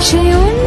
সেই